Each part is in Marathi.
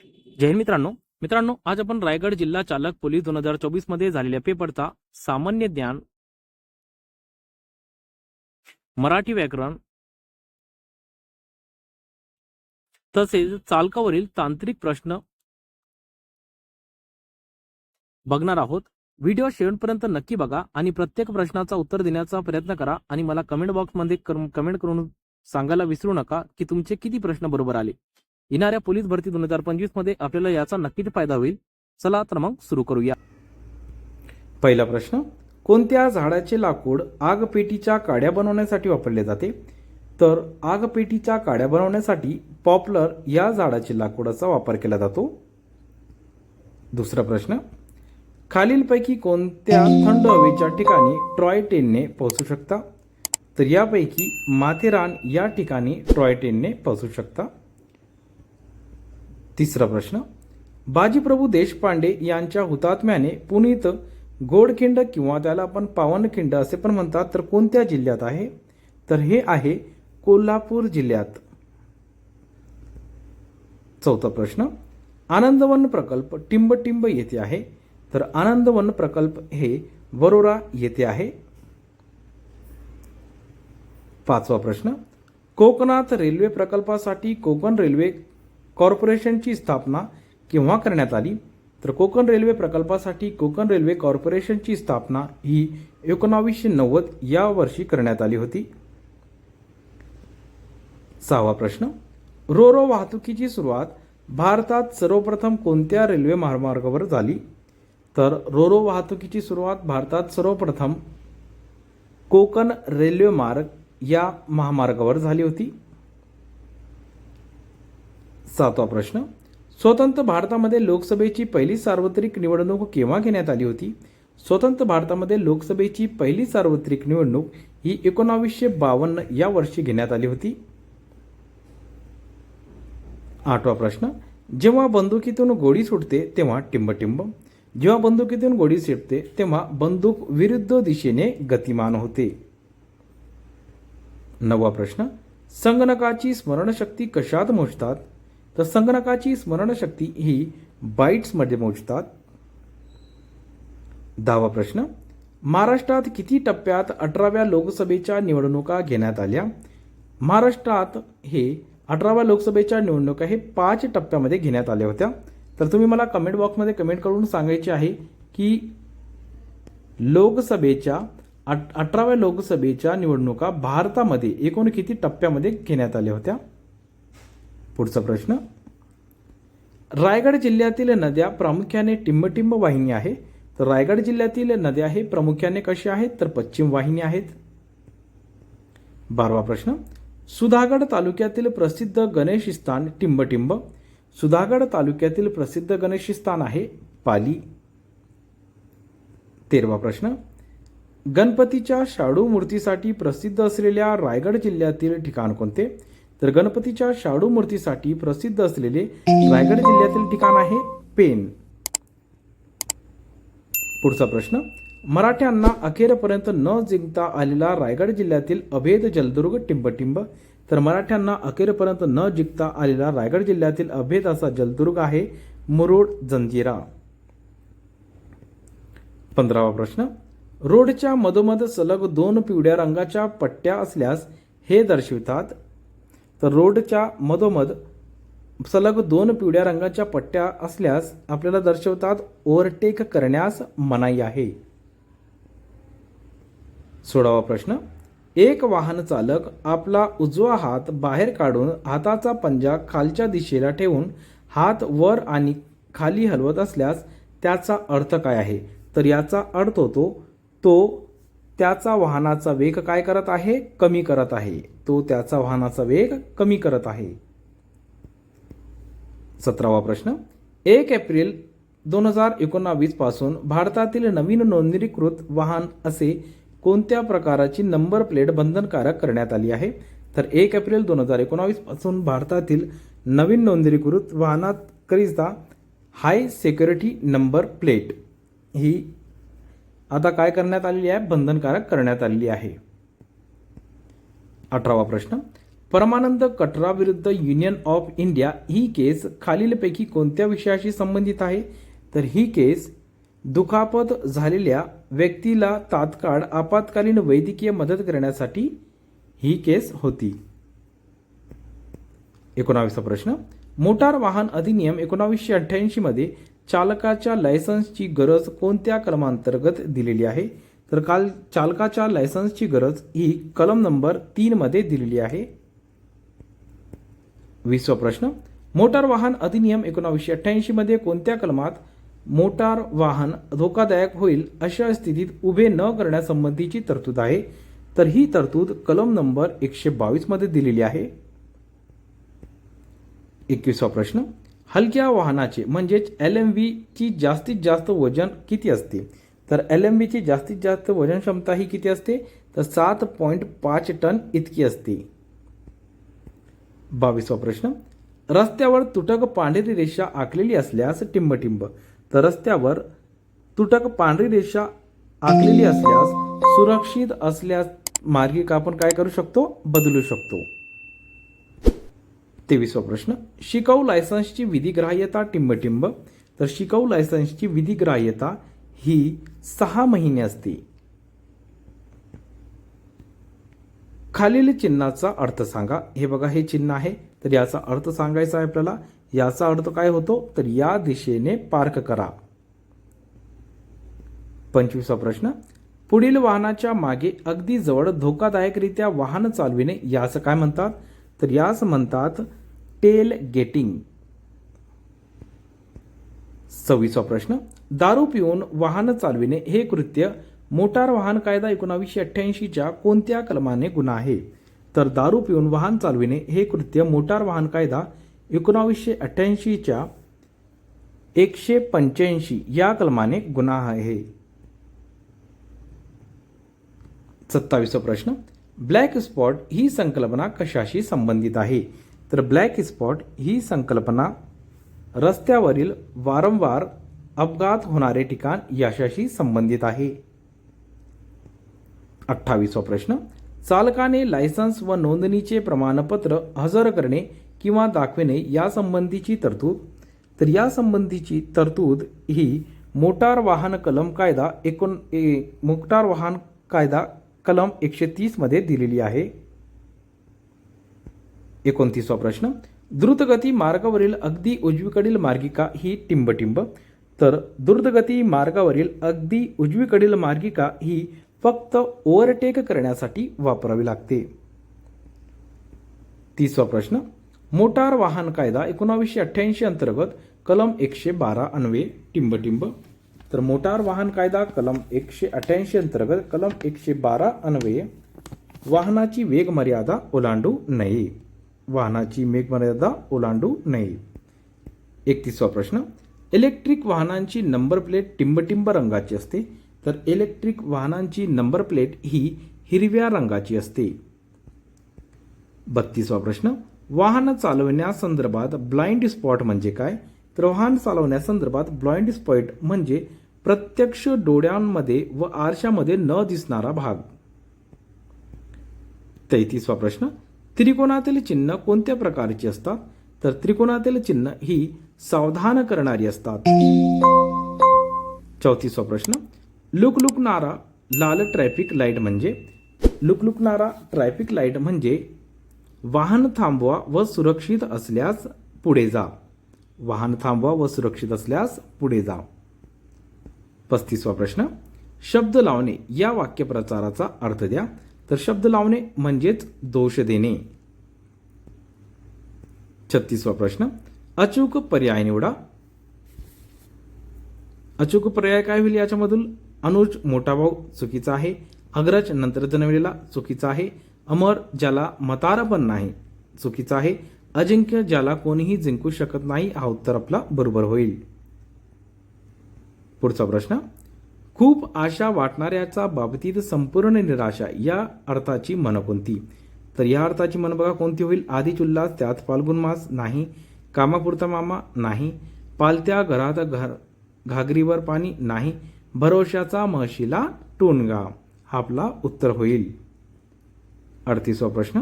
जय मित्रांनो. मित्रांनो आज आपण रायगड जिल्हा चालक पोलीस दोन हजार चोवीसमध्ये झालेल्या पेपरचा सामान्य ज्ञान मराठी व्याकरण तसेच चालकावरील तांत्रिक प्रश्न बघणार आहोत. व्हिडिओ शेवटपर्यंत नक्की बघा आणि प्रत्येक प्रश्नाचा उत्तर देण्याचा प्रयत्न करा आणि मला कमेंट बॉक्समध्ये कमेंट करून सांगायला विसरू नका की तुमचे किती प्रश्न बरोबर आले. येणाऱ्या पोलीस भरती दोन हजार पंचवीसमध्ये आपल्याला याचा नक्कीच फायदा होईल. चला तर मग सुरू करूया. पहिला प्रश्न कोणत्या झाडाचे लाकूड आगपेटीच्या काड्या बनवण्यासाठी वापरले जाते? तर आगपेटीच्या काड्या बनवण्यासाठी पॉपलर या झाडाचे लाकूडाचा वापर केला जातो. दुसरा प्रश्न खालीलपैकी कोणत्या थंड हवेच्या ठिकाणी ट्रॉय ट्रेनने पोहोचू शकता? तर यापैकी माथेरान या ठिकाणी ट्रॉय ट्रेनने पोहोचू शकता. तिसरा प्रश्न. बाजीप्रभू देशपांडे यांच्या हुतात्म्याने पुनीत गोडखिंड किंवा त्याला आपण पावनखिंड असे पण म्हणतात तर कोणत्या जिल्ह्यात आहे? तर हे आहे कोल्हापूर जिल्ह्यात. चौथा प्रश्न. आनंदवन प्रकल्प टिंबटिंब येथे आहे तर आनंदवन प्रकल्प हे वरोरा येथे आहे. पाचवा प्रश्न. कोकणात रेल्वे प्रकल्पासाठी कोकण रेल्वे कॉर्पोरेशनची स्थापना केव्हा करण्यात आली? तर कोकण रेल्वे प्रकल्पासाठी कोकण रेल्वे कॉर्पोरेशनची स्थापना ही एकोणावीसशे नव्वद या वर्षी करण्यात आली होती. सहावा प्रश्न. रोरो वाहतुकीची सुरुवात भारतात सर्वप्रथम कोणत्या रेल्वे महामार्गावर झाली? तर रोरो वाहतुकीची सुरुवात भारतात सर्वप्रथम कोकण रेल्वे मार्ग या महामार्गावर झाली होती. सातवा प्रश्न. स्वतंत्र भारतामध्ये लोकसभेची पहिली सार्वत्रिक निवडणूक केव्हा घेण्यात आली होती? स्वतंत्र भारतामध्ये लोकसभेची पहिली सार्वत्रिक निवडणूक ही एकोणावीसशे बावन्न या वर्षी घेण्यात आली होती? आठवा प्रश्न. जेव्हा बंदुकीतून गोळी सुटते तेव्हा टिंबटिंब. जेव्हा बंदुकीतून गोळी सुटते तेव्हा बंदूक विरुद्ध दिशेने गतिमान होते. नववा प्रश्न. संगणकाची स्मरणशक्ती कशात मोजतात? तर संगणकाची स्मरणशक्ती ही बाईट्समध्ये मोजतात. दहावा प्रश्न. महाराष्ट्रात किती टप्प्यात अठराव्या लोकसभेच्या निवडणुका घेण्यात आल्या? महाराष्ट्रात हे अठराव्या लोकसभेच्या निवडणुका हे पाच टप्प्यामध्ये घेण्यात आल्या होत्या. तर तुम्ही मला कमेंट बॉक्समध्ये कमेंट करून सांगायचे आहे की लोकसभेच्या अठ अठराव्या लोकसभेच्या निवडणुका भारतामध्ये एकूण किती टप्प्यामध्ये घेण्यात आल्या होत्या? पुढचा प्रश्न. रायगड जिल्ह्यातील नद्या प्रामुख्याने टिंबटिंब वाहिनी आहे. तर रायगड जिल्ह्यातील नद्या हे प्रामुख्याने कशा आहेत? तर पश्चिम वाहिनी आहेत. बारवा प्रश्न. सुधागड तालुक्यातील प्रसिद्ध गणेश स्थान टिंबटिंब. सुधागड तालुक्यातील प्रसिद्ध गणेश स्थान आहे पाली. तेरवा प्रश्न. गणपतीच्या शाडू मूर्तीसाठी प्रसिद्ध असलेल्या रायगड जिल्ह्यातील ठिकाण कोणते? तर गणपतीच्या शाडू मूर्तीसाठी प्रसिद्ध असलेले रायगड जिल्ह्यातील ठिकाण आहे पेन पुढचा प्रश्न मराठ्यांना अखेरपर्यंत न जिंकता आलेला रायगड जिल्ह्यातील अभेद जलदुर्ग टिंबटिंब तर मराठ्यांना अखेरपर्यंत न जिंकता आलेला रायगड जिल्ह्यातील अभेद असा जलदुर्ग आहे मुरुड जंजिरा. पंधरावा प्रश्न रोडच्या मधोमध सलग दोन पिवळ्या रंगाच्या पट्ट्या असल्यास हे दर्शवितात तर रोडच्या मधोमध सलग दोन पिवळ्या रंगाच्या पट्ट्या असल्यास आपल्याला दर्शवतात ओव्हरटेक करण्यास मनाई आहे. सोळावा प्रश्न. एक वाहन चालक आपला उजवा हात बाहेर काढून हाताचा पंजा खालच्या दिशेला ठेवून हात वर आणि खाली हलवत असल्यास त्याचा अर्थ काय आहे? तर याचा अर्थ होतो तो त्याचा वाहनाचा वेग काय करत आहे? कमी करत आहे. तो त्याचा वाहनाचा वेग कमी करत आहे. सतरावा प्रश्न. एक एप्रिल दोन हजार एकोणावीसपासून भारतातील नवीन नोंदणीकृत वाहन असे कोणत्या प्रकाराची नंबर प्लेट बंधनकारक करण्यात आली आहे? तर एक एप्रिल दोन हजार एकोणावीसपासून भारतातील नवीन नोंदणीकृत वाहनात करिता हाय सिक्युरिटी नंबर प्लेट ही आता काय करण्यात आलेली आहे? बंधनकारक करण्यात आलेली आहे. अठरावा प्रश्न. परमानंद कटरा विरुद्ध युनियन ऑफ इंडिया ही केस खालीलपैकी कोणत्या विषयाशी संबंधित आहे? तर ही केस दुखापत झालेल्या व्यक्तीला तात्काळ आपत्कालीन वैद्यकीय मदत करण्यासाठी ही केस होती. एकोणावीसा प्रश्न. मोटार वाहन अधिनियम एकोणावीसशे अठ्ठ्याऐंशीमध्ये चालकाच्या लायसन्सची गरज कोणत्या कलमांतर्गत दिलेली आहे? तर काल चालकाच्या लायसन्सची गरज ही कलम नंबर तीनमध्ये दिलेली आहे. वीसवा प्रश्न. मोटार वाहन अधिनियम एकोणावीसशे अठ्ठ्याऐंशीमध्ये कोणत्या कलमात मोटार वाहन धोकादायक होईल अशा स्थितीत उभे न करण्यासंबंधीची तरतूद आहे? तर ही तरतूद कलम नंबर एकशे बावीसमध्ये दिलेली आहे. एकवीसवा प्रश्न. हलक्या वाहनाचे म्हणजेच एल एम ची जास्तीत जास्त वजन किती असते? तर एल एम ची जास्तीत जास्त वजन क्षमता ही किती असते? तर सात पॉईंट पाच टन इतकी असते. बावीसवा प्रश्न. रस्त्यावर तुटक पांढरी रेषा आखलेली असल्यास टिंबटिंब. तर रस्त्यावर तुटक पांढरी रेषा आखलेली असल्यास सुरक्षित असल्यास मार्गिका आपण काय करू शकतो? बदलू शकतो. तेवीसवा प्रश्न. शिकाऊ लायसन्सची विधिग्राह्यता टिंबटिंब. तर शिकाऊ लायसन्सची विधिग्राह्यता ही सहा महिने असते. खालील चिन्हाचा अर्थ सांगा. हे बघा हे चिन्ह आहे. तर याचा अर्थ सांगायचा आहे आपल्याला. याचा अर्थ काय होतो? तर या दिशेने पार्क करा. पंचवीसवा प्रश्न. पुढील वाहनाच्या मागे अगदी जवळ धोकादायकरित्या वाहन चालविणे यास काय म्हणतात? तर यास म्हणतात टेल गेटिंग. सव्वीसवा प्रश्न. दारू पिऊन वाहन चालविणे हे कृत्य. मोटार वाहन कायदा एकोणावीसशे अठ्ठ्याऐंशीच्या कोणत्या कलमाने गुन्हा आहे? तर दारू पिऊन वाहन चालविणे हे कृत्य मोटार वाहन कायदा एकोणावीसशे अठ्ठ्याऐंशीच्या एकशे पंच्याऐंशी या कलमाने गुन्हा आहे. सत्तावीसवा प्रश्न. ब्लॅक स्पॉट ही संकल्पना कशाशी संबंधित आहे? तर ब्लॅक स्पॉट ही संकल्पना रस्त्यावरील वारंवार अपघात होणारे ठिकाण यशाशी संबंधित आहे. अठ्ठावीसवा प्रश्न चालकाने लायसन्स व नोंदणीचे प्रमाणपत्र हजर करणे किंवा दाखविणे यासंबंधीची तरतूद. तर यासंबंधीची तरतूद ही मोटार वाहन कलम कायदा एकोण ए, मोटार वाहन कायदा कलम एकशे तीसमध्ये दिलेली आहे. एकोणतीसवा प्रश्न. द्रुतगती मार्गावरील अगदी उजवीकडील मार्गिका ही टिंबटिंब. तर द्रुतगती मार्गावरील अगदी उजवीकडील मार्गिका ही फक्त ओव्हरटेक करण्यासाठी वापरावी लागते. तिसवा प्रश्न. मोटार वाहन कायदा एकोणावीसशे अठ्ठ्याऐंशी अंतर्गत कलम एकशे बारा अन्वे टिंबटिंब. तर मोटार वाहन कायदा कलम एकशे अठ्ठ्याऐंशी अंतर्गत कलम एकशे बारा अन्वये वाहनाची वेग मर्यादा ओलांडू नये. वाहनाची मेघमर्यादा ओलांडू नये. एकतीसवा प्रश्न. इलेक्ट्रिक वाहनांची नंबर प्लेट टिंबटिंब रंगाची असते तर इलेक्ट्रिक वाहनांची नंबर प्लेट ही हिरव्या रंगाची असते. बत्तीसवा प्रश्न. वाहन चालवण्यासंदर्भात ब्लाइंड स्पॉट म्हणजे काय? तर वाहन चालवण्यासंदर्भात ब्लाइंड स्पॉट म्हणजे प्रत्यक्ष डोळ्यांमध्ये व आरशामध्ये न दिसणारा भाग. तेहतीसवा प्रश्न. त्रिकोणातील चिन्ह कोणत्या प्रकारची असतात? तर त्रिकोणातील चिन्ह ही सावधान करणारी असतात. चौतीसवा प्रश्न. लुकलुकणारा लाल ट्रॅफिक लाइट म्हणजे? लुकलुकणारा ट्रॅफिक लाइट म्हणजे वाहन थांबवा व सुरक्षित असल्यास पुढे जा. वाहन थांबवा व सुरक्षित असल्यास पुढे जा. पस्तीसवा प्रश्न. शब्द लावणे या वाक्यप्रचाराचा अर्थ द्या. तर शब्द लावणे म्हणजेच दोष देणे. छत्तीसवा प्रश्न. अचूक पर्याय निवडा. अचूक पर्याय काय होईल याच्यामधून? अनुज मोठा भाऊ चुकीचा आहे. अग्रज नंतर जन्मलेला चुकीचा आहे. अमर ज्याला मतार पण नाही चुकीचा आहे. अजिंक्य ज्याला कोणीही जिंकू शकत नाही हा उत्तर आपला बरोबर होईल. पुढचा प्रश्न. खूप आशा वाटणाऱ्याचा बाबतीत संपूर्ण निराशा या अर्थाची मनकोणती तर या अर्थाची मन बघा कोणती होईल? आधीच उल्हास त्यात फाल्गुन मास नाही. कामापुरता मामा नाही. पालत्या घरात घर घागरीवर पाणी नाही. भरोशाचा महशीला टोनगा हा आपला उत्तर होईल. अडतीसवा प्रश्न.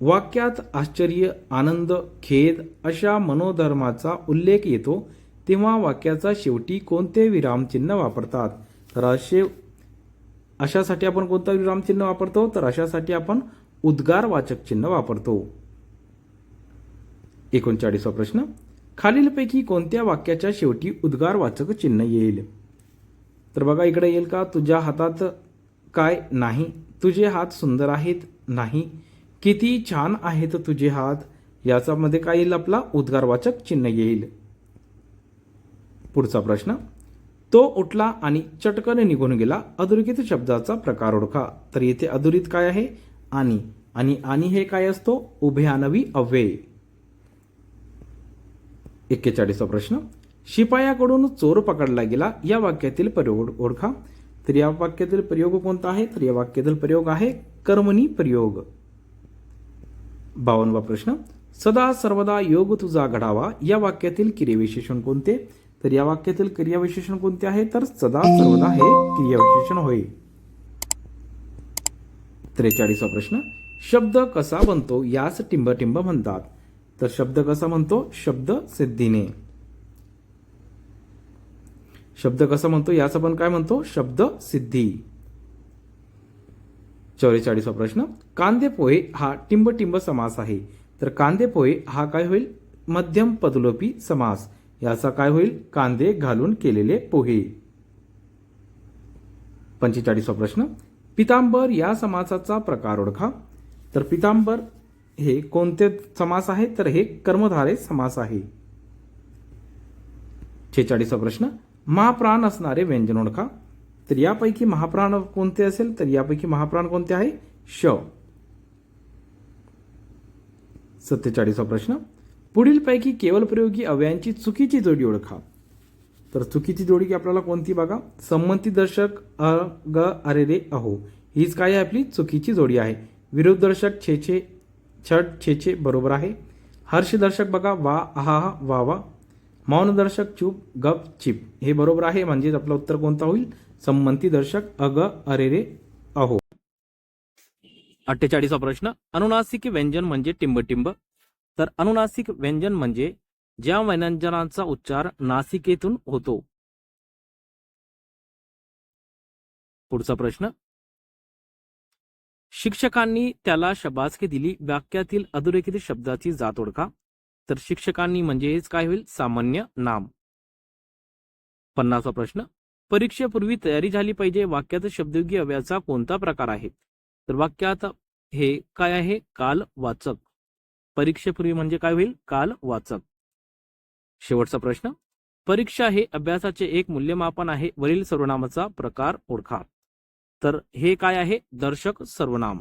वाक्यात आश्चर्य आनंद खेद अशा मनोधर्माचा उल्लेख येतो तेव्हा वाक्याचा शेवटी कोणते विरामचिन्ह वापरतात? तर असे अशासाठी आपण कोणतं विरामचिन्ह वापरतो? तर अशासाठी आपण उद्गारवाचक चिन्ह वापरतो. एकोणचाळीसवा प्रश्न. खालीलपैकी कोणत्या वाक्याच्या शेवटी उद्गारवाचक चिन्ह येईल? तर बघा इकडे येईल का? तुझ्या हातात काय नाही? तुझे हात सुंदर आहेत नाही? किती छान आहेत तुझे हात? याच्यामध्ये काय येईल आपला? उद्गारवाचक चिन्ह येईल. पुढचा प्रश्न. तो उठला आणि चटकन निघून गेला. अधोरेखित शब्दाचा प्रकार ओळखा. तर येथे अधुरित काय आहे? आणि. आणि आणि हे काय असतो? उभयानवी अव्यय. एक्केचाळीसवा प्रश्न. शिपायाकडून चोर पकडला गेला. या वाक्यातील प्रयोग ओळखा. तर या वाक्यातील प्रयोग कोणता आहे? तर या वाक्यातील प्रयोग आहे कर्मणी प्रयोग. बावनवा प्रश्न. सदा सर्वदा योग तुझा घडावा. या वाक्यातील क्रियाविशेषण कोणते? तर या वाक्यातील क्रियाविशेषण कोणते आहे? तर सदा सर्वदा हे क्रियाविशेषण होय. त्रेचाळीसवा प्रश्न. शब्द कसा बनतो यास टिंबटिंब म्हणतात. तर शब्द कसा म्हणतो? शब्द सिद्धीने. शब्द कसा म्हणतो यास आपण काय म्हणतो? शब्द सिद्धी. चौवेचाळीसवा प्रश्न. कांदे पोहे हा टिंबटिंब समास आहे. तर कांदे पोहे हा काय होईल? मध्यम पदलोपी समास. याचा काय होईल? कांदे घालून केलेले पोहे. पंचेचाळीसवा प्रश्न. पितांबर या समासाचा प्रकार ओळखा. तर पितांबर हे कोणते समास आहे? तर हे कर्मधारे समास आहे. छेचाळीसवा प्रश्न. महाप्राण असणारे व्यंजन ओळखा. तर यापैकी महाप्राण कोणते असेल? तर यापैकी महाप्राण कोणते आहे? श. सत्तेचाळीसवा प्रश्न. पुढीलपैकी केवळ प्रयोगी अव्ययांची चुकीची जोडी ओळखा. तर चुकीची जोडी की आपल्याला कोणती बघा? संमती दर्शक अ ग अरे रे अहो. हीच काय आहे आपली? चुकीची जोडी आहे. विरोध दर्शक छेछे छट छेछे बरोबर आहे. हर्षदर्शक बघा वा आहा हा वा वा. मौनदर्शक चूप गप चिप. हे बरोबर आहे म्हणजेच आपलं उत्तर कोणता होईल? संमती दर्शक अग अरे रे अहो. अठ्ठेचाळीसा प्रश्न. अनुनासिक व्यंजन म्हणजे टिंबटिंब. तर अनुनासिक व्यंजन म्हणजे ज्या व्यंजनांचा उच्चार नासिकेतून होतो. पुढचा प्रश्न. शिक्षकांनी त्याला शबासकी दिली वाक्यातील अधोरेखित शब्दाची जात ओळखा. तर शिक्षकांनी म्हणजे हेच काय होईल? सामान्य नाम. पन्नासा प्रश्न. परीक्षेपूर्वी तयारी झाली पाहिजे वाक्यात शब्दयोगी अव्याचा कोणता प्रकार आहे? तर वाक्यात हे काय आहे? काल वाचक परीक्षेपूर्वी म्हणजे काय होईल? काल वाचक शेवटचा प्रश्न. परीक्षा हे अभ्यासाचे एक मूल्यमापन आहे. वरील सर्वनामाचा प्रकार ओळखा. तर हे काय आहे? दर्शक सर्वनाम.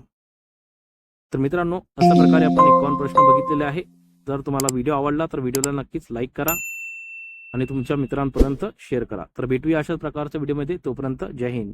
तर मित्रांनो अशा प्रकारे आपण एकावन्न प्रश्न बघितलेले आहे. जर तुम्हाला व्हिडिओ आवडला तर व्हिडिओला नक्कीच लाईक करा आणि तुमच्या मित्रांपर्यंत शेअर करा. तर भेटूया अशाच प्रकारच्या व्हिडिओमध्ये. तोपर्यंत जय हिंद.